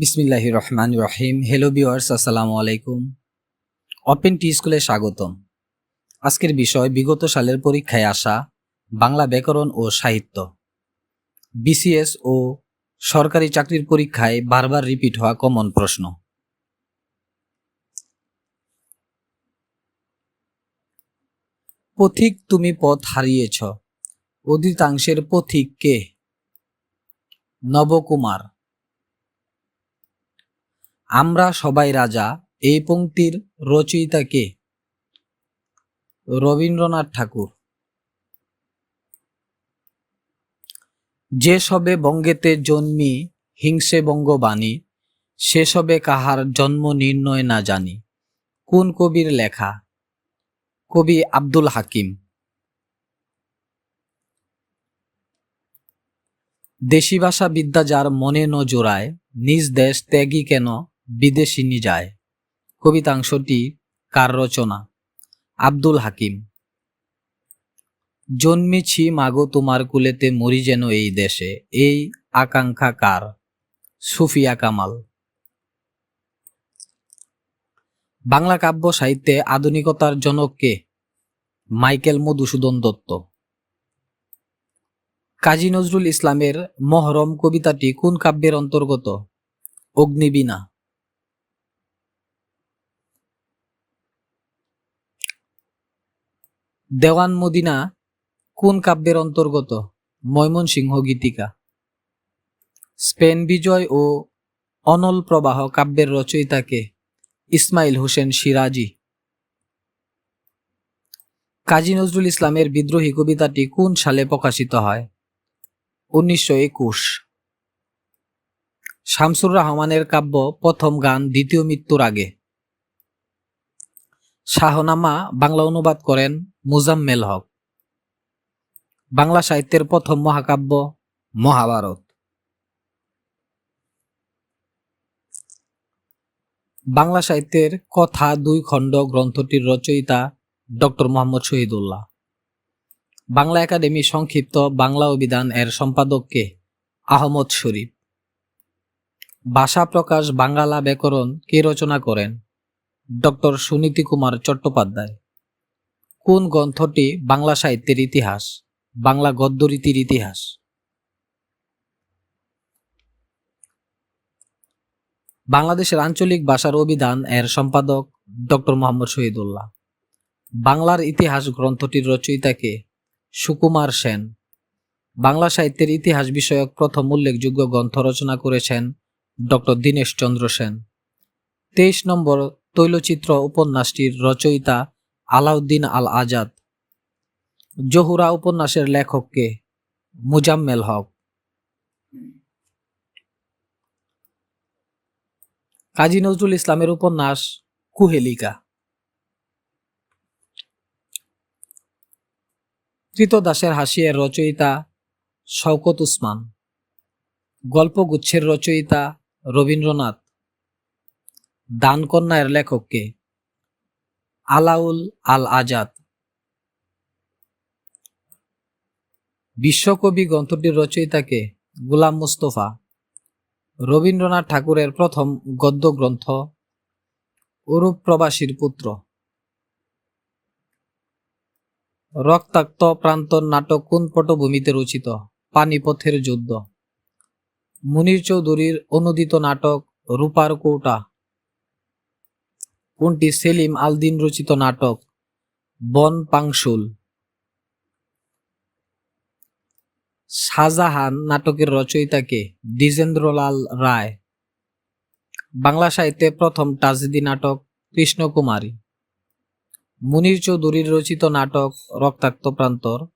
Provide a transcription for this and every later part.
বিসমিল্লাহ রহমান রহিম hello viewers আসসালামু আলাইকুম। ওপেন টি স্কুলে স্বাগতম। আজকের বিষয়, বিগত সালের পরীক্ষায় আসা বাংলা ব্যাকরণ ও সাহিত্য। বিসিএস ও সরকারি চাকরির পরীক্ষায় বারবার রিপিট হওয়া কমন প্রশ্ন। পথিক তুমি পথ হারিয়েছ। অধিকাংশের পথিক কে? নবকুমার। আমরা সবাই রাজা, এই পংক্তির রচয়িতা কে? রবীন্দ্রনাথ ঠাকুর। যে সবে বঙ্গেতে জন্মি হিংসে বঙ্গবাণী, সে সবে কাহার জন্ম নির্ণয় না জানি। কোন কবির লেখা? কবি আব্দুল হাকিম। দেশি ভাষা বিদ্যা যার মনে ন জোড়ায় নিজ দেশ ত্যাগী কেন? বিদেশিনী যায় কবিতাংশটি কার রচনা? আব্দুল হাকিম। জন্মেছি মাগো তোমার কুলেতে মরি যেন এই দেশে, এই আকাঙ্ক্ষা কার? সুফিয়া কামাল। বাংলা কাব্য সাহিত্যে আধুনিকতার জনক কে? মাইকেল মধুসূদন দত্ত। কাজী নজরুল ইসলামের মহরম কবিতাটি কোন কাব্যের অন্তর্গত? অগ্নিবীণা। দেওয়ান মদিনা কোন কাব্যের অন্তর্গত? ময়মনসিংহ গীতিকা। স্পেন বিজয় ও অনল প্রবাহ কাব্যের রচয়িতাকে ইসমাইল হোসেন সিরাজি। কাজী নজরুল ইসলামের বিদ্রোহী কবিতাটি কোন সালে প্রকাশিত হয়? উনিশশো একুশ। শামসুর রহমানের কাব্য প্রথম গান দ্বিতীয় মৃত্যুর আগে। শাহনামা বাংলা অনুবাদ করেন মুজাম্মেল হক। বাংলা সাহিত্যের প্রথম মহাকাব্য মহাভারত। বাংলা সাহিত্যের কথা দুই খণ্ড গ্রন্থটির রচয়িতা ডক্টর মোহাম্মদ শহীদুল্লাহ। বাংলা একাডেমি সংক্ষিপ্ত বাংলা অভিধান এর সম্পাদককে আহমদ শরীফ। ভাষা প্রকাশ বাঙ্গালা ব্যাকরণ কে রচনা করেন? ডক্টর সুনীতি কুমার চট্টোপাধ্যায়। কোন গ্রন্থটি বাংলা সাহিত্যের ইতিহাস? বাংলা গদ্যরীতির ইতিহাস। বাংলাদেশের আঞ্চলিক ভাষার অভিধান এর সম্পাদক ডক্টর মোহাম্মদ শহীদুল্লাহ। বাংলার ইতিহাস গ্রন্থটির রচয়িতাকে সুকুমার সেন। বাংলা সাহিত্যের ইতিহাস বিষয়ক প্রথম উল্লেখযোগ্য গ্রন্থ রচনা করেছেন ডক্টর দীনেশ চন্দ্র সেন। তেইশ নম্বর তৈলচিত্র উপন্যাসটির রচয়িতা আলাউদ্দিন আল আজাদ জহুরা উপন্যাসের লেখককে মুজাম্মেল হক। কাজী নজরুল ইসলামের উপন্যাস কুহেলিকা। কৃতদাসের হাসিয়ের রচয়িতা শওকত উসমান। গল্পগুচ্ছের রচয়িতা রবীন্দ্রনাথ। দানকন্যার লেখককে। আলাউল আল আজাদ বিশ্বকবি গ্রন্থটির রচয়িতাকে গুলাম মুস্তফা। রবীন্দ্রনাথ ঠাকুরের প্রথম গদ্য গ্রন্থ অরূপ প্রবাসীর পুত্র। রক্তাক্ত প্রান্তর নাটক কোন পটভূমিতে রচিত? পানিপথের যুদ্ধ। মুনির চৌধুরীর অনুদিত নাটক রূপার কৌটা। কোনটি সেলিম আলদিন রচিত নাটক? বন পাংশুল। শাহজাহান নাটকের রচয়িতাকে দ্বিজেন্দ্রলাল রায়। বাংলা সাহিত্যে প্রথম ট্রাজেডি নাটক কৃষ্ণকুমারী। মুনির চৌধুরীর রচিত নাটক রক্তাক্ত প্রান্তর।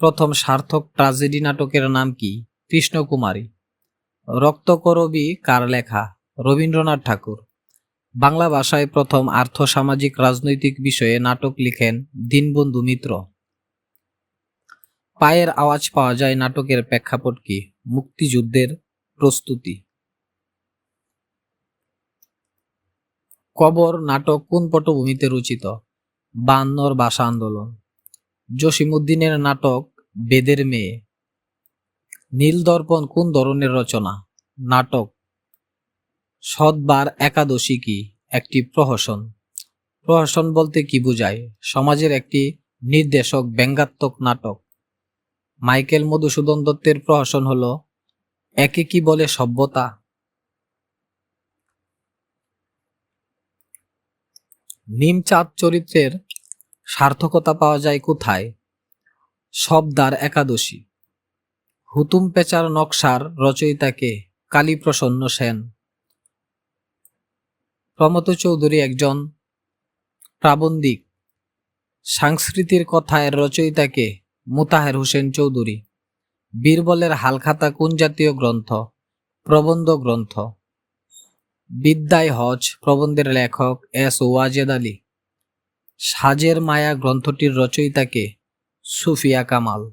প্রথম সার্থক ট্রাজেডি নাটকের নাম কি? কৃষ্ণকুমারী। রক্তকরবী কার লেখা? রবীন্দ্রনাথ ঠাকুর। বাংলা ভাষায় প্রথম আর্থসামাজিক রাজনৈতিক বিষয়ে নাটক লিখেন দীনবন্ধু মিত্র। পায়ের আওয়াজ পাওয়া যায় নাটকের প্রেক্ষাপট কি? মুক্তিযুদ্ধের প্রস্তুতি। কবর নাটক কোন পটভূমিতে রচিত? বান্নর ভাষা আন্দোলন। জসিমুদ্দিনের নাটক বেদের মেয়ে। নীল দর্পণ কোন ধরনের রচনা? নাটক সৎবার একাদশী কি? একটি প্রহসন। প্রহসন বলতে কি বোঝায়? সমাজের একটি নির্দেশক ব্যঙ্গাত্মক নাটক। মাইকেল মধুসূদন দত্তের প্রহসন হল, একে কি বলে সভ্যতা? নিমচাঁদ চরিত্রের সার্থকতা পাওয়া যায় কোথায়? শব্দার একাদশী। হুতুম পেচার নকশার রচয়িতাকে কালীপ্রসন্ন সেন। প্রমত চৌধুরী একজন প্রাবন্ধিক। সাংস্কৃতির কথায় রচয়িতাকে মুতাহের হোসেন চৌধুরী। বীরবলের হালখাতা কোন জাতীয় গ্রন্থ? প্রবন্ধ গ্রন্থ। বিদ্যায় হজ প্রবন্ধের লেখক এস ওয়াজেদ আলী। সাজের মায়া গ্রন্থটির রচয়িতাকে সুফিয়া কামাল।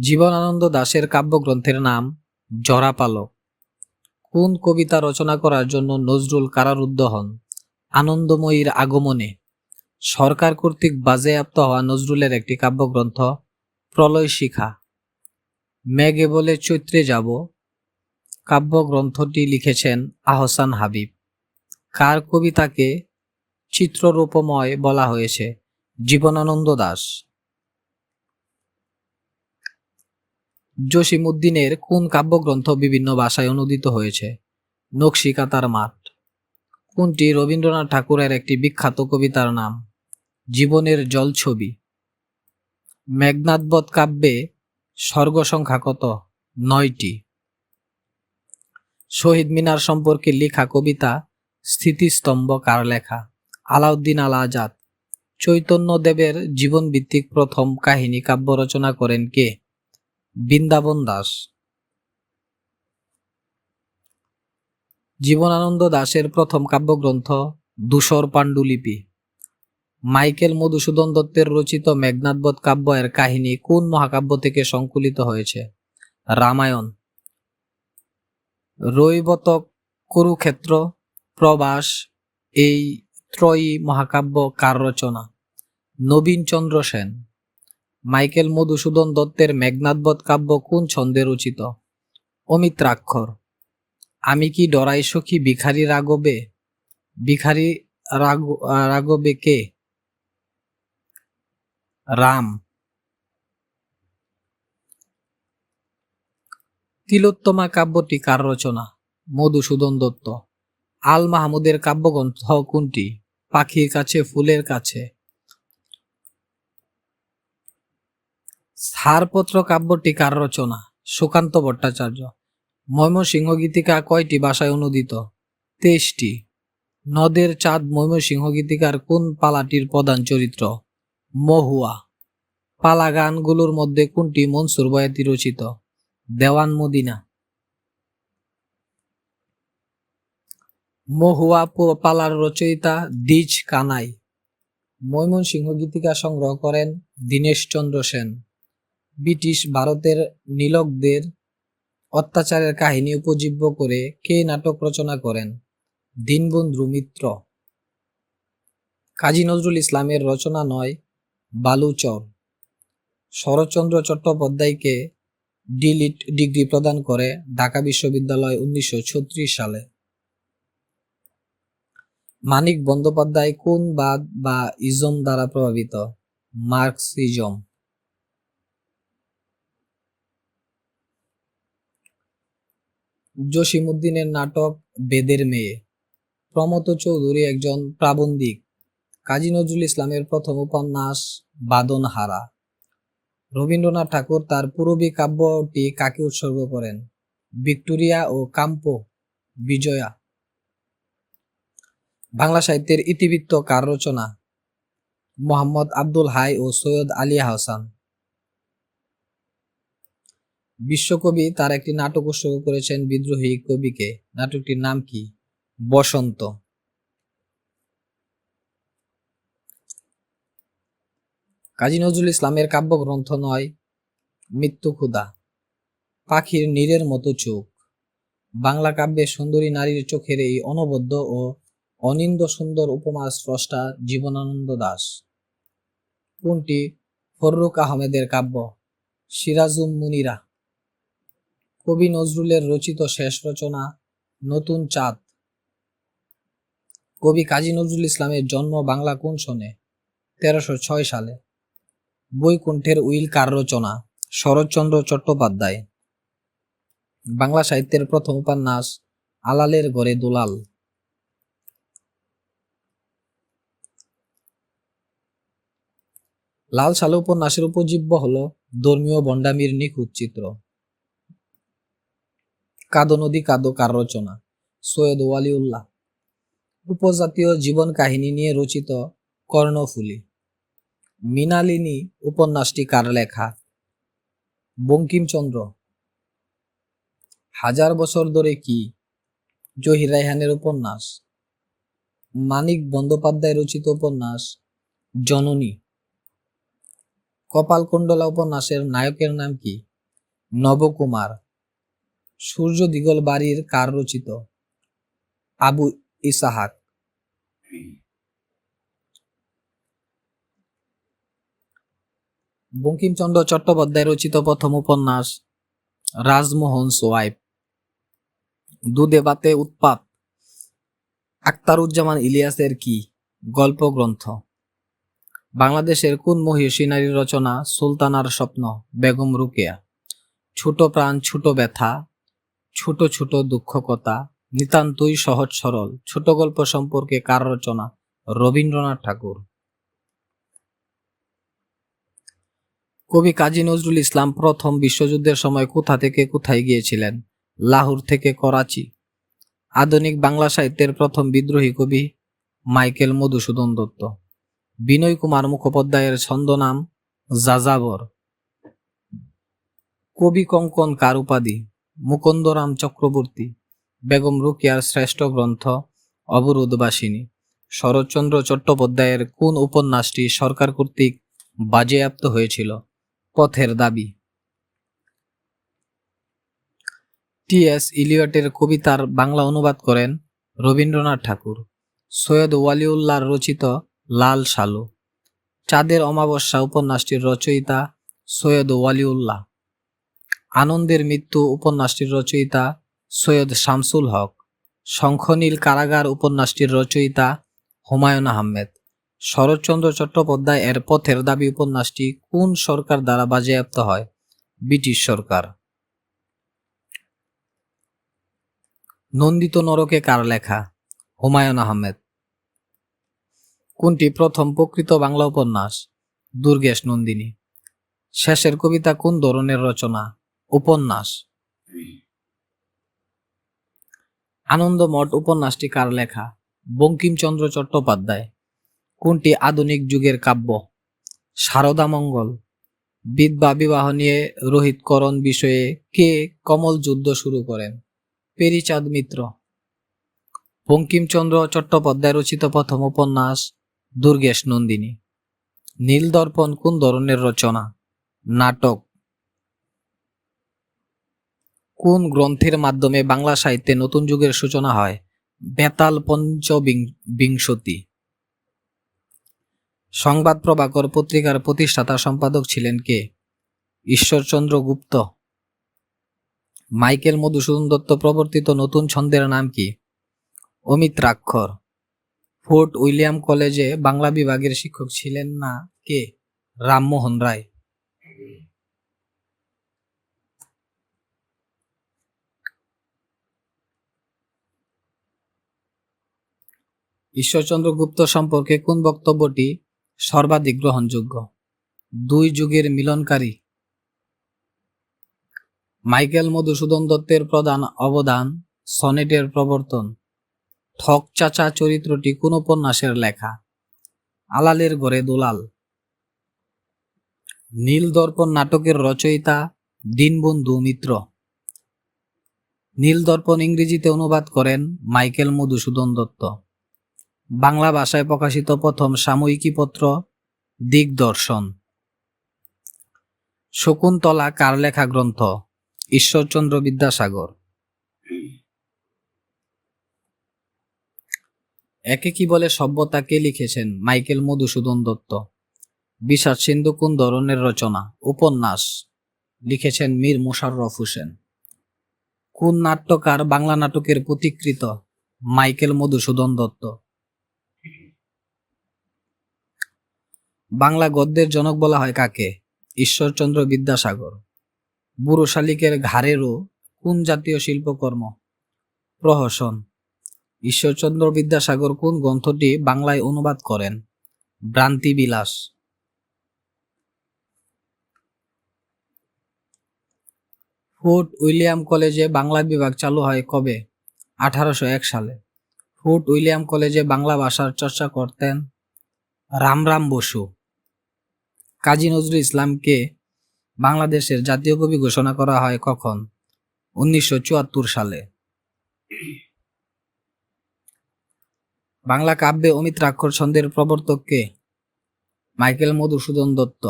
জীবনানন্দ দাশের কাব্যগ্রন্থের নাম জরাপালক কোন কবিতা রচনা করার জন্য নজরুল কারারুদ্ধ হন? আনন্দময়ীর আগমনে। সরকার কর্তৃক বাজেয়াপ্ত হওয়া নজরুলের একটি কাব্যগ্রন্থ, প্রলয় শিখা। মেঘে বলে চৈত্রে যাব। কাব্যগ্রন্থটি লিখেছেন আহসান হাবিব। কার কবিতাকে চিত্ররূপময় বলা হয়েছে? জীবনানন্দ দাস। জসিমুদ্দিনের কোন কাব্যগ্রন্থ বিভিন্ন ভাষায় অনুদিত হয়েছে? নকশিকাতার মাঠ। কোনটি রবীন্দ্রনাথ ঠাকুরের একটি বিখ্যাত কবিতার নাম? জীবনের জলছবি। মেঘনাথবধ কাব্যে স্বর্গ সংখ্যা কত? নয়টি। শহীদ মিনার সম্পর্কে লেখা কবিতা স্থিতিস্তম্ভ কার লেখা? আলাউদ্দিন আল আজাদ। চৈতন্য দেবের জীবন ভিত্তিক প্রথম কাহিনী কাব্য রচনা করেন কে? বৃন্দাবন দাস। জীবনানন্দ দাশের প্রথম কাব্যগ্রন্থ দূষর পাণ্ডুলিপি। মাইকেল মধুসূদন দত্তের রচিত মেঘনাথবধ কাব্য এর কাহিনী কোন মহাকাব্য থেকে সংকলিত হয়েছে? রামায়ণ। রৈবতক কুরুক্ষেত্র, প্রবাস, এই ত্রয়ী মহাকাব্য কার রচনা? নবীন চন্দ্র সেন। মাইকেল মধুসূদন দত্তের মেঘনাদবধ কাব্য কোন ছন্দে রচিত? অমিত্রাক্ষর আমি কি ডরাই সখী ভিখারি রাগবে ভিখারি রাগ রাগবে কে? রাম। তিলোত্তমা কাব্যটি কার রচনা? মধুসূদন দত্ত। আল মাহমুদের কাব্যগ্রন্থ কোনটি? পাখির কাছে, ফুলের কাছে। ছাড়পত্র কাব্যটি কার রচনা? সুকান্ত ভট্টাচার্য। ময়মনসিংহ গীতিকা কয়টি ভাষায় অনুদিত? তেইশটি। নদের চাঁদ ময়মনসিংহ গীতিকার কোন পালাটির প্রধান চরিত্র? মহুয়া। পালা গানগুলোর মধ্যে কোনটি মনসুর বয়াতি রচিত? দেওয়ান মদিনা। মহুয়া পালার রচয়িতা দ্বিজ কানাই। ময়মনসিংহ গীতিকা সংগ্রহ করেন দীনেশ চন্দ্র সেন। ব্রিটিশ ভারতের নীলকদের অত্যাচারের কাহিনী উপজীব্য করে কে নাটক রচনা করেন? দীনবন্ধু মিত্র। কাজী নজরুল ইসলামের রচনা নয় বালুচর শরৎচন্দ্র চট্টোপাধ্যায়কে ডিলিট ডিগ্রি প্রদান করে ঢাকা বিশ্ববিদ্যালয় উনিশশো ছত্রিশ সালে। মানিক বন্দ্যোপাধ্যায় কোন বাদ বা ইজম দ্বারা প্রভাবিত? মার্কসিজম। জসিমুদ্দিনের নাটক বেদের মেয়ে। প্রমত চৌধুরী একজন প্রাবন্ধিক। কাজী নজরুল ইসলামের প্রথম উপন্যাস বাদনহারা। রবীন্দ্রনাথ ঠাকুর তার পূরবী কাব্যটি কাকে উৎসর্গ করেন? Victoria Ocampo Vijaya. বাংলা সাহিত্যের ইতিবৃত্ত কার রচনা? মোহাম্মদ আব্দুল হাই ও সৈয়দ আলী হাসান। বিশ্বকবি তার একটি নাটক উৎসর্গ করেছেন বিদ্রোহী কবিকে। নাটকটির নাম কি? বসন্ত। কাজী নজরুল ইসলামের কাব্যগ্রন্থ নয়, মৃত্যু ক্ষুদা পাখির নীরের মতো চোখ। বাংলা কাব্যে সুন্দরী নারীর চোখের এই অনবদ্য ও অনিন্দ সুন্দর উপমা স্রষ্টা জীবনানন্দ দাস। কোনটি? ফররুক আহমেদের কাব্য, সিরাজুম মুনিরা। কবি নজরুলের রচিত শেষ রচনা, নতুন চাঁদ। কবি কাজী নজরুল ইসলামের জন্ম বাংলা কোন সনে? তেরোশো ছয় সালে। বৈকুণ্ঠের উইল কার রচনা, শরৎচন্দ্র চট্টোপাধ্যায়। বাংলা সাহিত্যের প্রথম উপন্যাস, আলালের ঘরে দুলাল। লাল সালু উপন্যাসের উপজীব্য হল ধর্মীয় বন্ডামির নিখুঁত চিত্র। কাদো নদী, কাদো কার রচনা। সৈয়দ ওয়ালিউল্লাহ। উপজাতীয় জীবন কাহিনী নিয়ে রচিত কর্ণফুলী। মৃণালিনী উপন্যাসটি কার লেখা? বঙ্কিমচন্দ্র। হাজার বছর ধরে কি? জহির রায়হানের উপন্যাস। মানিক বন্দ্যোপাধ্যায় রচিত উপন্যাস। জননী। কপালকুণ্ডলা উপন্যাসের নায়কের নাম কি? নবকুমার। সূর্য দিগল বাড়ির কার রচিত? আবু ইসাহাক। বঙ্কিমচন্দ্র চট্টোপাধ্যায় রচিত প্রথম উপন্যাস, রাজমোহন সোয়াইব দুধে বাতে উৎপাত। আক্তারুজ্জামান ইলিয়াসের কি গল্প গ্রন্থ বাংলাদেশের কোন মহিষী নারীর রচনা সুলতানার স্বপ্ন, বেগম রুকেয়া? ছোট প্রাণ, ছোট ব্যথা ছোট ছোট দুঃখ কথা নিতান্তই সহজ সরল, ছোট গল্প সম্পর্কে কার রচনা? রবীন্দ্রনাথ ঠাকুর। কবি কাজী নজরুল ইসলাম প্রথম বিশ্বযুদ্ধের সময় কোথা থেকে কোথায় গিয়েছিলেন? লাহোর থেকে করাচি। আধুনিক বাংলা সাহিত্যের প্রথম বিদ্রোহী কবি মাইকেল মধুসূদন দত্ত। বিনয় কুমার মুখোপাধ্যায়ের ছন্দনাম যাযাবর। কবি কঙ্কন কার উপাধি মুকুন্দরাম চক্রবর্তী, বেগম রুকিয়ার শ্রেষ্ঠ গ্রন্থ, অবরোধবাসিনী। শরৎচন্দ্র চট্টোপাধ্যায়ের কোন উপন্যাসটি সরকার কর্তৃক বাজেয়াপ্ত হয়েছিল? পথের দাবি। টি এস ইলিয়টের কবিতার বাংলা অনুবাদ করেন রবীন্দ্রনাথ ঠাকুর। সৈয়দ ওয়ালিউল্লাহর রচিত লাল সালু চাঁদের অমাবস্যা উপন্যাসটির রচয়িতা সৈয়দ ওয়ালিউল্লাহ। আনন্দের মৃত্যু উপন্যাসটির রচয়িতা সৈয়দ শামসুল হক। শঙ্খনীল কারাগার উপন্যাসটির রচয়িতা হুমায়ুন আহমেদ। শরৎচন্দ্র চট্টোপাধ্যায় এর পথের দাবি উপন্যাসটি কোন সরকার দ্বারা বাজেয়াপ্ত হয়? ব্রিটিশ সরকার। নন্দিত নরকে কার লেখা? হুমায়ুন আহমেদ। কোনটি প্রথম প্রকৃত বাংলা উপন্যাস? দুর্গেশ নন্দিনী। শেষের কবিতা কোন ধরনের রচনা? উপন্যাস। আনন্দমঠ উপন্যাসটি কার লেখা? বঙ্কিমচন্দ্র চট্টোপাধ্যায়। কোনটি আধুনিক যুগের কাব্য? সারদা মঙ্গল। বিধবা বিবাহ নিয়ে রোহিতকরণ বিষয়ে কে কমল যুদ্ধ শুরু করেন? পেরিচাঁদ মিত্র। বঙ্কিমচন্দ্র চট্টোপাধ্যায় রচিত প্রথম উপন্যাস, দুর্গেশ নন্দিনী। নীলদর্পণ কোন ধরনের রচনা? নাটক কোন গ্রন্থের মাধ্যমে বাংলা সাহিত্যে নতুন যুগের সূচনা হয়? বেতাল পঞ্চবিংশতি। সংবাদ প্রভাকর পত্রিকার প্রতিষ্ঠাতা সম্পাদক ছিলেন কে? ঈশ্বরচন্দ্র গুপ্ত। মাইকেল মধুসূদন দত্ত প্রবর্তিত নতুন ছন্দের নাম কি? অমিত্রাক্ষর ফোর্ট উইলিয়াম কলেজে বাংলা বিভাগের শিক্ষক ছিলেন না কে? রামমোহন রায়। ঈশ্বরচন্দ্র গুপ্ত সম্পর্কে কোন বক্তব্যটি সর্বাধিক গ্রহণযোগ্য? দুই যুগের মিলনকারী। মাইকেল মধুসূদন দত্তের প্রধান অবদান, সনেটের প্রবর্তন। ঠক চাচা চরিত্রটি কোন উপন্যাসের লেখা? আলালের ঘরে দোলাল। নীল দর্পণ নাটকের রচয়িতা, দীনবন্ধু মিত্র। নীল দর্পণ ইংরেজিতে অনুবাদ করেন মাইকেল মধুসূদন দত্ত। বাংলা ভাষায় প্রকাশিত প্রথম সাময়িকী পত্র, দিগদর্শন। শকুন্তলা কার লেখা গ্রন্থ? ঈশ্বরচন্দ্র বিদ্যাসাগর। একে কি বলে সভ্যতা কে লিখেছেন? মাইকেল মধুসূদন দত্ত। বিষাদ সিন্ধু কোন ধরনের রচনা, উপন্যাস, লিখেছেন মীর মোশাররফ হোসেন। কোন নাট্যকার বাংলা নাটকের প্রতিকৃত? মাইকেল মধুসূদন দত্ত। বাংলা গদ্যের জনক বলা হয় কাকে? ঈশ্বরচন্দ্র বিদ্যাসাগর। বুড়ো শালিকের ঘাড়েরও কোন জাতীয় শিল্পকর্ম? প্রহসন। ঈশ্বরচন্দ্র বিদ্যাসাগর কোন গ্রন্থটি বাংলায় অনুবাদ করেন? ভ্রান্তি বিলাস ফোর্ট উইলিয়াম কলেজে বাংলা বিভাগ চালু হয় কবে? আঠারোশো এক সালে। ফোর্ট উইলিয়াম কলেজে বাংলা ভাষার চর্চা করতেন রামরাম বসু। কাজী নজরুল ইসলামকে বাংলাদেশের জাতীয় কবি ঘোষণা করা হয় কখন? উনিশশো চুয়াত্তর সালে। বাংলা কাব্যে অমিত্রাক্ষর ছন্দের প্রবর্তক কে? মাইকেল মধুসূদন দত্ত।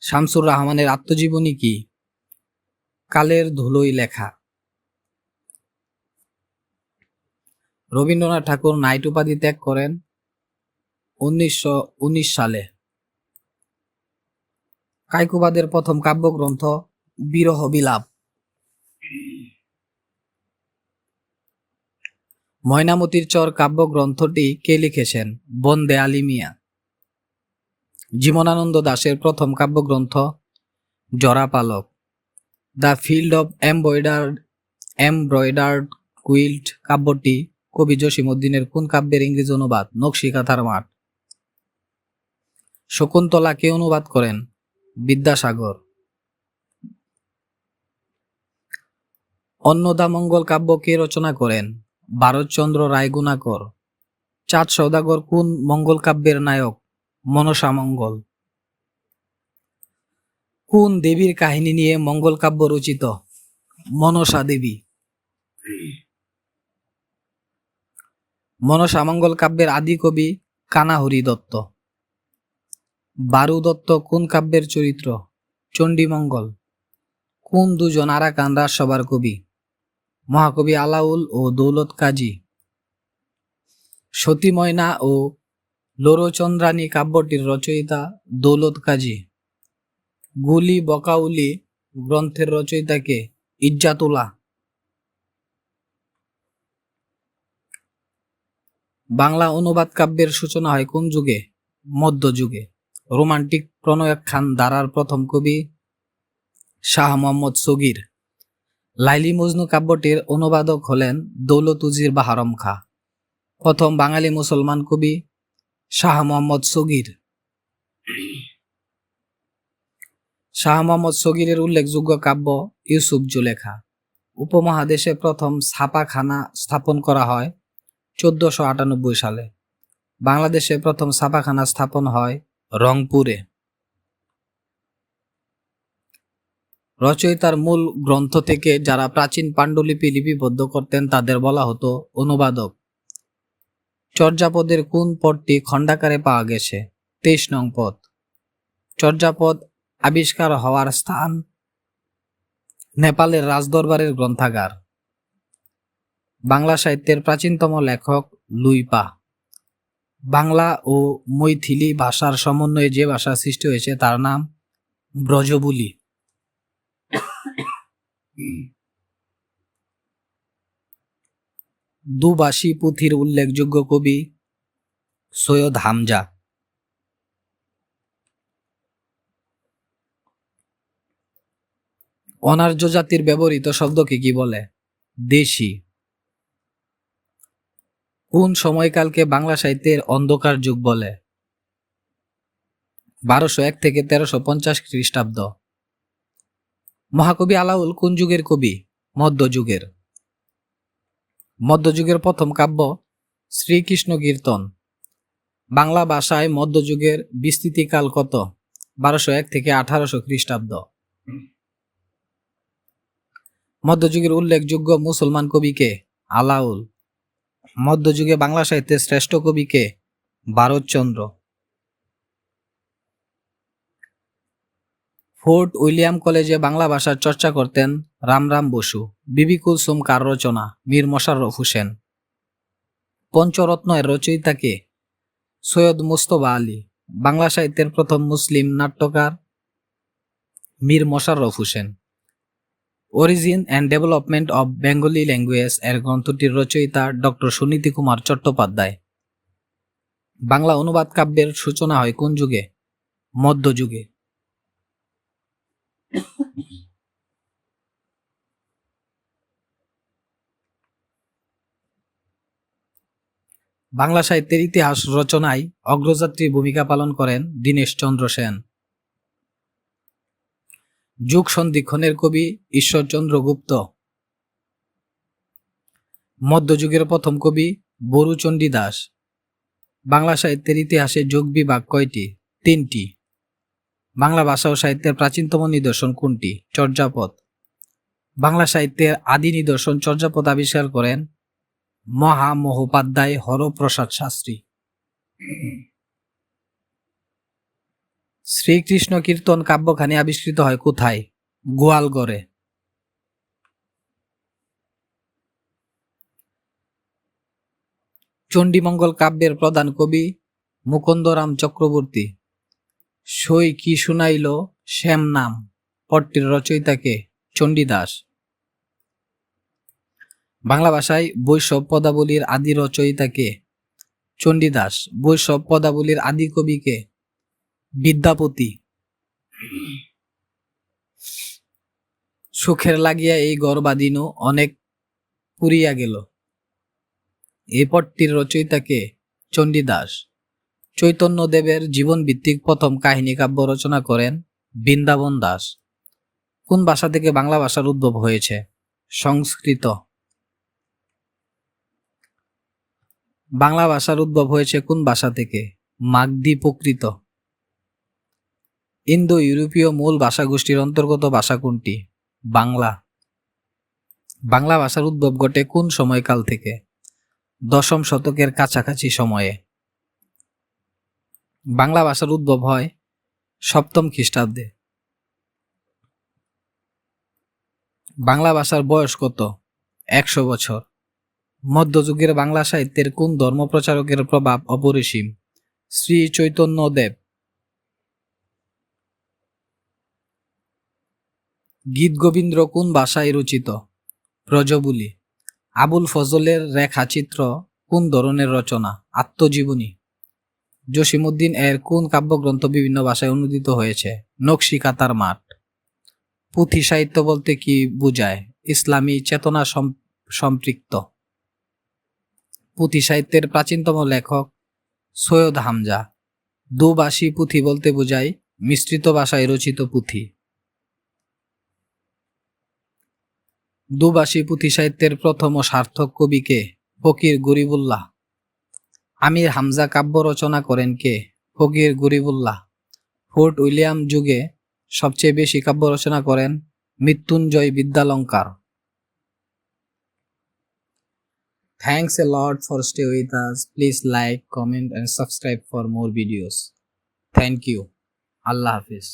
শামসুর রহমানের আত্মজীবনী কি? কালের ধুলোই লেখা। রবীন্দ্রনাথ ঠাকুর নাইট উপাধি ত্যাগ করেন। উনিশশো উনিশ সালে। কাইকুবাদের প্রথম কাব্যগ্রন্থ বিরহ বিলাপ। ময়নামতির চর কাব্যগ্রন্থটি কে লিখেছেন? বন্দে আলী মিয়া। জীবনানন্দ দাশের প্রথম কাব্যগ্রন্থ Jharapalok. The field of embroidered embroidered quilt কাব্যটি কবি জসিমউদ্দিনের কোন কাব্যের ইংরেজি অনুবাদ? নকশিকাথার মাঠ। শকুন্তলা কে অনুবাদ করেন? বিদ্যাসাগর। অন্নদামঙ্গল কাব্য কে রচনা করেন? ভারতচন্দ্র রায়গুণাকর। চাঁদ সৌদাগর কোন মঙ্গল কাব্যের নায়ক? মনসা মঙ্গল। কোন দেবীর কাহিনী নিয়ে মঙ্গল কাব্য রচিত? মনসা দেবী। মনসা মঙ্গল কাব্যের আদি কবি কানাহরি দত্ত। বারু দত্ত কোন কাব্যের চরিত্র? চণ্ডীমঙ্গল। কোন দুজন আরাকান রাজসভার কবি? মহাকবি আলাউল ও দৌলত কাজী। সতী ময়না ও লোরচন্দ্রানী কাব্যটির রচয়িতা দৌলত কাজী। গুলি বকাউলি গ্রন্থের রচয়িতাকে ইজ্জাতুলা বাংলা অনুবাদ কাব্যের সূচনা হয় কোন যুগে? মধ্যযুগে রোমান্টিক প্রণয় খান ধারার প্রথম কবি শাহ মোহাম্মদ সগির। লাইলি মজনু কাব্যটির অনুবাদক হলেন দৌলত উজির বাহারম খা। প্রথম বাঙালি মুসলমান কবি শাহ মোহাম্মদ সগির। শাহ মোহাম্মদ সগিরের উল্লেখযোগ্য কাব্য ইউসুফ জুলেখা। উপমহাদেশে প্রথম ছাপাখানা স্থাপন করা হয় চোদ্দশো আটানব্বই সালে। বাংলাদেশে প্রথম ছাপাখানা স্থাপন হয় রংপুরে। রচয়িতার মূল গ্রন্থ থেকে যারা প্রাচীন পাণ্ডুলিপি লিপিবদ্ধ করতেন, তাদের বলা হতো অনুবাদক। চর্যাপদের কোন পদটি খণ্ডাকারে পাওয়া গেছে? তেইশ নং পদ। চর্যাপদ আবিষ্কার হওয়ার স্থান নেপালের রাজদরবারের গ্রন্থাগার। বাংলা সাহিত্যের প্রাচীনতম লেখক লুইপা বাংলা ও মৈথিলি ভাষার সমন্বয়ে যে ভাষা সৃষ্টি হয়েছে, তার নাম ব্রজবুলি। দুবাসী পুঁথির উল্লেখযোগ্য কবি সৈয়দ হামজা। অনার্য জাতির ব্যবহৃত শব্দকে কি বলে? দেশি। কোন সময়কালকে বাংলা সাহিত্যের অন্ধকার যুগ বলে? বারোশো এক থেকে তেরোশো পঞ্চাশ খ্রিস্টাব্দ। মহাকবি আলাউল কোন যুগের কবি? মধ্যযুগের। মধ্যযুগের প্রথম কাব্য শ্রীকৃষ্ণ কীর্তন। বাংলা ভাষায় মধ্যযুগের বিস্তৃতিকাল কত? বারোশো এক থেকে আঠারোশো খ্রিস্টাব্দ। মধ্যযুগের উল্লেখযোগ্য মুসলমান কবিকে আলাউল। মধ্যযুগে বাংলা সাহিত্যের শ্রেষ্ঠ কবিকে ভারতচন্দ্র ফোর্ট উইলিয়াম কলেজে বাংলা ভাষার চর্চা করতেন রামরাম বসু, বিবি কুলসুম কার রচনা, মীর মোশাররফ হোসেন। পঞ্চরত্ন এর রচয়িতাকে সৈয়দ মুস্তফা আলী, বাংলা সাহিত্যের প্রথম মুসলিম নাট্যকার Mir Mosharraf Hossain. Origin and development of Bengali language এর গ্রন্থটির রচয়িতা ডক্টর সুনীতি কুমার চট্টোপাধ্যায়। বাংলা অনুবাদ কাব্যের সূচনা হয় কোন যুগে? মধ্যযুগে বাংলা সাহিত্যের ইতিহাস রচনায় অগ্রযাত্রী ভূমিকা পালন করেন দীনেশচন্দ্র সেন। যুগ সন্ধিক্ষণের কবি ঈশ্বরচন্দ্র গুপ্ত। মধ্যযুগের প্রথম কবি বরুচণ্ডী দাস। বাংলা সাহিত্যের ইতিহাসে যোগ বিভাগ কয়টি? তিনটি। বাংলা ভাষা ও সাহিত্যের প্রাচীনতম নিদর্শন কোনটি? চর্যাপদ। বাংলা সাহিত্যের আদি নিদর্শন চর্যাপদ আবিষ্কার করেন মহামহোপাধ্যায় হরপ্রসাদ শাস্ত্রী। শ্রীকৃষ্ণ কীর্তন কাব্যখানি আবিষ্কৃত হয় কোথায়? গোয়ালগড়ে। চণ্ডীমঙ্গল কাব্যের প্রধান কবি মুকুন্দরাম চক্রবর্তী। সই কি শুনাইল শ্যাম নাম, পট্টির রচয়িতাকে চণ্ডীদাস। বাংলা ভাষায় বৈষ্ণব পদাবলীর আদি রচয়িতাকে চণ্ডীদাস। বৈষ্ণব পদাবলীর আদি কবিকে বিদ্যাপতি। সুখের লাগিয়া এই গড় বাদিনু অনেক পুরিয়া গেল। এ পটটির রচয়িতাকে চণ্ডীদাস। চৈতন্য দেবের জীবন ভিত্তিক প্রথম কাহিনী কাব্য রচনা করেন বৃন্দাবন দাস। কোন ভাষা থেকে বাংলা ভাষার উদ্ভব হয়েছে? সংস্কৃত। বাংলা ভাষার উদ্ভব হয়েছে কোন ভাষা থেকে? মাগধি প্রকৃত। ইন্দো ইউরোপীয় মূল ভাষাগোষ্ঠীর অন্তর্গত ভাষা কোনটি? বাংলা। বাংলা ভাষার উদ্ভব ঘটে কোন সময়কাল থেকে? দশম শতকের কাছাকাছি সময়ে। বাংলা ভাষার উদ্ভব হয় সপ্তম খ্রিস্টাব্দে। বাংলা ভাষার বয়স কত? একশো বছর। মধ্যযুগের বাংলা সাহিত্যের কোন ধর্মপ্রচারকের প্রভাব অপরিসীম? শ্রী চৈতন্য দেব গীত গোবিন্দ্র কোন ভাষায় রচিত? ব্রজবুলি আবুল ফজলের রেখাচিত্র কোন ধরনের রচনা? আত্মজীবনী। জসিমুদ্দিন এর কোন কাব্যগ্রন্থ বিভিন্ন ভাষায় অনুদিত হয়েছে? নকশি কাতার মাঠ। পুঁথি সাহিত্য বলতে কি বুঝায়? ইসলামী চেতনা সম্পৃক্ত। পুঁথি সাহিত্যের প্রাচীনতম লেখক সৈয়দ হামজা। দুবাসী পুঁথি বলতে বোঝায় মিশ্রিত ভাষায় রচিত পুঁথি। দুবাসী পুঁথি সাহিত্যের প্রথম ও সার্থক কবিকে ফকির গরিবুল্লাহ আমির হামজা কাব্য রচনা করেন কে ফকির গরিবুল্লাহ ফোর্ট উইলিয়াম যুগে সবচেয়ে বেশি কাব্য রচনা করেন Mrityunjay Vidyalankar Thanks a lot for stay with us. Please like, comment and subscribe for more videos. Thank you. Allah Hafiz.